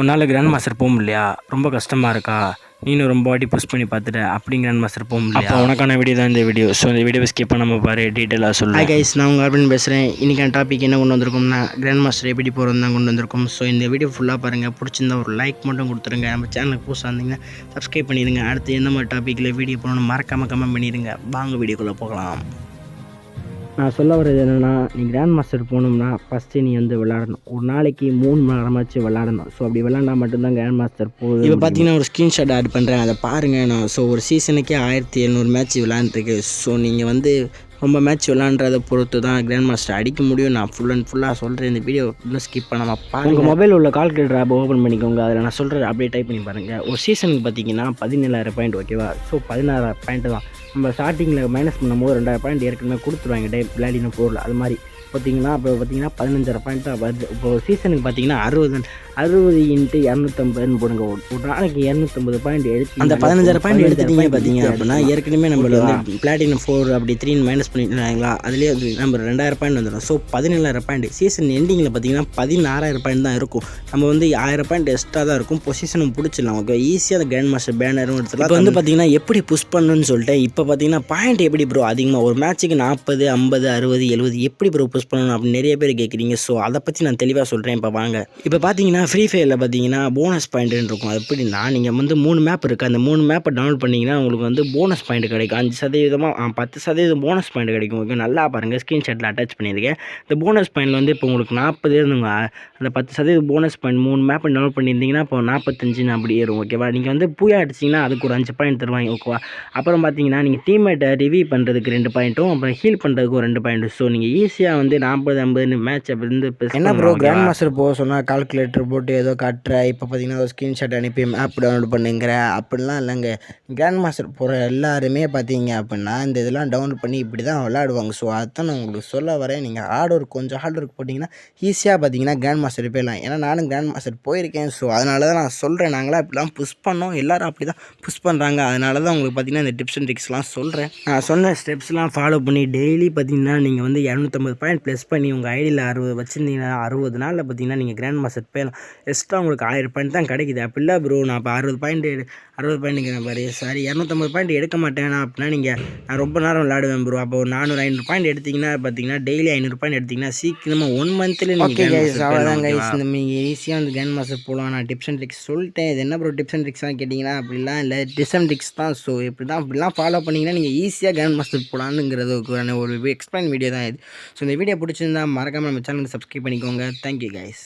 உன்னால் grand master போக முடியலையா? ரொம்ப கஷ்டமாக இருக்கா? நீனும் ரொம்ப வாட்டி புஷ் பண்ணி பார்த்துட்ட. அப்படி கிராண்ட் மாஸ்டர் போக முடியல அப்போ உனக்கான வீடியோ தான் இந்த வீடியோ ஸோ இந்த வீடியோவை ஸ்கிப் பண்ணாமல் பாரு டீட்டெயிலாக சொல்லு. ஹாய் கைஸ் நான் உங்கள் அர்பன் பேசுகிறேன் இன்றைக்கான டாபிக் என்ன கொண்டு வந்திருக்கோம்னா கிராண்ட் மாஸ்டர் எப்படி போகிறது தான் கொண்டு வந்திருக்கோம். ஸோ இந்த வீடியோ ஃபுல்லாக பாருங்கள் பிடிச்சிருந்தா ஒரு லைக் மட்டும் கொடுத்துருங்க. நம்ம சேனலுக்கு புதுசாக இருந்தீங்கன்னா சப்ஸ்கிரைப் பண்ணிடுங்க. அடுத்து எந்த மாதிரி டாப்பிக்கில் வீடியோ போகணும்னு மறக்காமல் கமெண்ட் பண்ணிடுங்க. வாங்க வீடியோக்குள்ளே போகலாம். நான் சொல்ல வர்றது என்னென்னா நீ கிராண்ட் மாஸ்டர் போகணும்னா ஃபஸ்ட்டு நீ வந்து விளாடணும் ஒரு நாளைக்கு மூணு மணி நேரமாச்சு விளாடணும் ஸோ அப்படி விளாண்டா மட்டும்தான் கிராண்ட் மாஸ்டர் போகுது இப்போ பார்த்தீங்கன்னா ஒரு ஸ்க்ரீன்ஷாட் ஆட் பண்ணுறேன் அதை பாருங்கள் நான் ஸோ ஒரு சீசனுக்கே ஆயிரத்தி எழுநூறு மேட்ச் விளாண்டுருக்கு ஸோ நீங்கள் வந்து ரொம்ப மேட்ச் விளாண்டுறதை பொறுத்து தான் கிராண்ட் மாஸ்டர் அடிக்க முடியும். நான் ஃபுல் அண்ட் ஃபுல்லாக சொல்கிறேன் இந்த வீடியோ இன்னும் ஸ்கிப் பண்ணாமல் பாருங்க. உங்கள் மொபைல் உள்ள கால்குலேட்டர் ஆப் ஓப்பன் பண்ணிக்கோங்க. அதில் நான் சொல்கிறேன் அப்படியே டைப் பண்ணி பாருங்கள் ஒரு சீசனுக்கு பார்த்தீங்கன்னா பதினேழாயிரம் பாயிண்ட் ஓகேவா ஸோ பதினாறாயிரம் பாயிண்ட் தான். நம்ம ஸ்டார்டிங்கில் மைனஸ் பண்ணும்போது ரெண்டாயிரம் பாயிண்ட் ஏற்கனவே கொடுத்துருவாங்க. டே விளையாடின பொருள் அது மாதிரி. பார்த்தீங்கன்னா இப்போ பார்த்தீங்கன்னா பதினஞ்சாயிரம் பாயிண்ட் தான் வருது. இப்போ சீசனுக்கு பார்த்தீங்கன்னா அறுபது அறுபது இன்ட்டு இரநூத்தம்பதுன்னு போடுங்க. ஒரு நாளைக்கு இரநூத்தம்பது பாயிண்ட் எடுத்து அந்த பதினஞ்சாயிரம் பாயிண்ட் எடுத்துட்டீங்க பார்த்தீங்க அப்படின்னா ஏற்கனவே நம்ம வந்து பிளாட்டினம் ஃபோர் அப்படி த்ரீன்னு மைனஸ் பண்ணிட்டாங்களா? அதுலேயே அது நம்ம ரெண்டாயிரம் பாயிண்ட் வந்துடும். ஸோ பதினேழாயிரம் பாயிண்ட் சீசன் எண்டிங்கில் பார்த்தீங்கன்னா பதினாறாயிரம் பாயிண்ட் தான் இருக்கும். நம்ம வந்து ஆயிரம் பாயிண்ட் எக்ஸ்ட்ரா தான் இருக்கும். பொசிஷனும் பிடிச்சிடலாம் ஓகே ஈஸியாக அந்த கிராண்ட் மாஸ்டர் பேனரும் எடுத்துலாம் இப்போ வந்து பார்த்தீங்கன்னா எப்படி புஷ் பண்ணணும்னு சொல்லிட்டு இப்போ பார்த்தீங்கன்னா பாயிண்ட் எப்படி ப்ரோ அதிகமாக ஒரு மேட்ச்சுக்கு நாற்பது ஐம்பது அறுபது எழுபது எப்படி ப்ரோ புஷ் பண்ணணும் அப்படின்னு நிறைய பேர் கேட்குறீங்க. ஸோ அதை பற்றி நான் தெளிவாக சொல்கிறேன் இப்போ வாங்க. இப்போ பார்த்தீங்கன்னா ஃப்ரீ ஃபயரில் பார்த்தீங்கன்னா போனஸ் பாயிண்ட்னு இருக்கும். அது எப்படின்னா நீங்கள் வந்து மூணு மேப் இருக்குது அந்த மூணு மேப்பை டவுன்லோட் பண்ணிங்கன்னா உங்களுக்கு வந்து போனஸ் பாயிண்ட் கிடைக்கும். அஞ்சு சதவீதமாக பத்து சதவீதம் போனஸ் பாயிண்ட் கிடைக்கும். ஓகே நல்லா பாருங்கள் ஸ்க்ரீன்ஷாட்டில் அட்டாச் பண்ணியிருக்கேன். இந்த போனஸ் பாயிண்ட் வந்து இப்போ உங்களுக்கு நாற்பது இருந்துங்க. அந்த பத்து சதவீதம் போனஸ் பாயிண்ட் மூணு மேப்பை டவுன்லோட் பண்ணியிருந்தீங்கன்னா இப்போ நாற்பத்தஞ்சுன்னு அப்படி ஏறும். ஓகேவா நீங்கள் வந்து பூயா அடிச்சிங்கன்னா அதுக்கு ஒரு அஞ்சு பாயிண்ட் தருவாங்க. ஓகேவா அப்புறம் பார்த்தீங்கன்னா நீங்கள் டீம்மேட்டை ரிவ்யூ பண்ணுறதுக்கு ரெண்டு பாயிண்ட்டும் அப்புறம் ஹீல் பண்ணுறதுக்கு ஒரு ரெண்டு பாயிண்ட்டும் ஸோ நீங்கள் ஈஸியாக வந்து நாற்பது ஐம்பதுன்னு மேட்ச் அப்படி இருந்து என்ன ப்ரோ கிராண்ட் மாஸ்டர் போக சொன்னால் கால்குலேட்டர் போட்டு ஏதோ காட்டுற இப்போ பார்த்தீங்கன்னா ஒரு ஸ்க்ரீன்ஷாட் அனுப்பி மேப் டவுன்லோட் பண்ணுங்கிற அப்படிலாம் இல்லைங்க. கிராண்ட் மாஸ்டர் போகிற எல்லாருமே பார்த்தீங்க அப்படின்னா இந்த இதெல்லாம் டவுன்லோட் பண்ணி இப்படி தான் விளாடுவாங்க ஸோ அதான் நான் உங்களுக்கு சொல்ல வரேன். நீங்கள் ஹார்ட் ஒர்க் கொஞ்சம் ஹார்ட் ஒர்க் போட்டிங்கன்னா ஈஸியாக பார்த்தீங்கன்னா கிராண்ட் மாஸ்டர் போயிடலாம். ஏன்னா நானும் கிராண்ட் மாஸ்டர் போயிருக்கேன். ஸோ அதனால தான் நான் சொல்கிறேன் நாங்களாம் இப்படிலாம் புஷ் பண்ணோம். எல்லாரும் அப்படி தான் புஷ் பண்ணுறாங்க அதனால தான் உங்களுக்கு பார்த்தீங்கன்னா இந்த டிப்ஸ் அண்ட் ட்ரிக்ஸ்லாம் சொல்கிறேன் நான் சொன்ன ஸ்டெப்ஸ்லாம் ஃபாலோ பண்ணி டெய்லி பார்த்தீங்கன்னா நீங்கள் வந்து இரநூத்தம்பது பாயிண்ட் ப்ளஸ் பண்ணி உங்கள் ஐடியில் அறுபது வச்சுருந்தீங்கன்னா அறுபது நாளில் பார்த்தீங்கன்னா நீங்கள் கிராண்ட் மாஸ்டர் போயிடலாம். எக்ஸ்ட்ரா உங்களுக்கு ஆயிரம் பாயிண்ட் தான் கிடைக்குது. அப்படி இல்லை ப்ரோ நான் இப்போ அறுபது பாயிண்ட் அறுபது பாயிண்ட்டுங்க பாரு. சாரி இரநூத்தம்பது பாயிண்ட் எடுக்க மாட்டேன் அப்படின்னா நீங்கள் நான் ரொம்ப நேரம் விளாடுவேன் ப்ரோ அப்போ ஒரு நானூறு ஐநூறு பாயிண்ட் எடுத்தீங்கன்னா பார்த்தீங்கன்னா டெய்லி ஐநூறு பாயிண்ட் எடுத்தீங்கன்னா சீக்கிரமாக ஒன் மந்த்தில் guys, அவ்வளோதான். இந்த நீங்கள் ஈஸியாக வந்து கேன் மாஸ்டர் போகலாம் நான் டிப்ஸ் அண்ட் ட்ரிக்ஸ் சொல்லிட்டேன். இது என்ன ப்ரோ டிப்ஸ் அண்ட் ட்ரிக்ஸ்லாம் கேட்டிங்கன்னா அப்படிலாம் இல்லை. டிப்ஸ் அண்ட் ட்ரிக்ஸ் தான். ஸோ இப்படி தான் அப்படிலாம் ஃபாலோ பண்ணிங்கன்னா நீங்கள் ஈஸியாக கேன் மாஸ்டர் போகலான்னுங்கிறது ஒரு எக்ஸ்பிளைன் வீடியோ தான் இது. ஸோ இந்த வீடியோ பிடிச்சிருந்தா மறக்காமல் நம்ம சேனலுக்கு சப்ஸ்கிரைப் பண்ணிக்கோங்க. Thank you guys